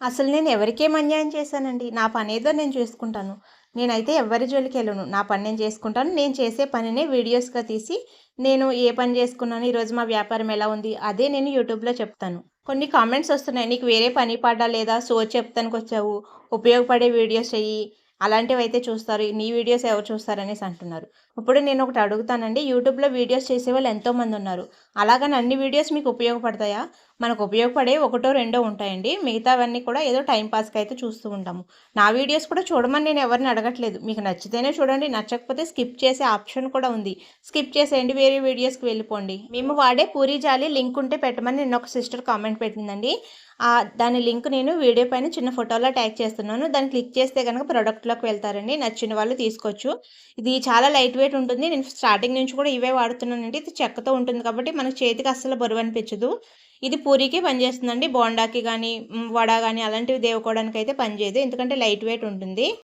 అసలు నేను ఎవరికేం అన్యాయం చేశానండి? నా పని ఏదో నేను చూసుకుంటాను. నేనైతే ఎవరి జోలికి వెళ్ళను. నా పని నేను చేసుకుంటాను. నేను చేసే పనినే వీడియోస్గా తీసి నేను ఏ పని చేసుకున్నాను ఈరోజు మా వ్యాపారం ఎలా ఉంది అదే నేను యూట్యూబ్లో చెప్తాను. కొన్ని కామెంట్స్ వస్తున్నాయి. నీకు వేరే పని పడ్డా లేదా? సో చెప్తానికి వచ్చావు. ఉపయోగపడే వీడియోస్ చెయ్యి. అలాంటివి అయితే చూస్తారు. నీ వీడియోస్ ఎవరు చూస్తారనేసి అంటున్నారు. ఇప్పుడు నేను ఒకటి అడుగుతానండి. యూట్యూబ్లో వీడియోస్ చేసే వాళ్ళు ఎంతోమంది ఉన్నారు అలాగని అన్ని వీడియోస్ మీకు ఉపయోగపడతాయా? మనకు ఉపయోగపడే ఒకటో రెండో ఉంటాయండి. మిగతావన్నీ కూడా ఏదో టైంపాస్కి అయితే చూస్తూ ఉంటాము. నా వీడియోస్ కూడా చూడమని నేను ఎవరిని అడగట్లేదు. మీకు నచ్చితేనే చూడండి. నచ్చకపోతే స్కిప్ చేసే ఆప్షన్ కూడా ఉంది. స్కిప్ చేసేయండి. వేరే వీడియోస్కి వెళ్ళిపోండి. మేము వాడే పూరి జాలి లింక్ ఉంటే పెట్టమని నేను ఒక సిస్టర్ కామెంట్ పెట్టిందండి. దాని లింక్ నేను వీడియో పైన చిన్న ఫోటోలో ట్యాగ్ చేస్తున్నాను. దాన్ని క్లిక్ చేస్తే కనుక షర్ట్లోకి వెళ్తారండి. నచ్చిన వాళ్ళు తీసుకోవచ్చు. ఇది చాలా లైట్ వెయిట్ ఉంటుంది. నేను స్టార్టింగ్ నుంచి కూడా ఇవే వాడుతున్నానండి. ఇది చెక్కతో ఉంటుంది కాబట్టి మనకు చేతికి అస్సలు బరువు అనిపించదు. ఇది పూరికి పనిచేస్తుందండి బోండాకి కానీ వడ కానీ అలాంటివి దేవుకోవడానికి అయితే పనిచేయదు ఎందుకంటే లైట్ వెయిట్ ఉంటుంది.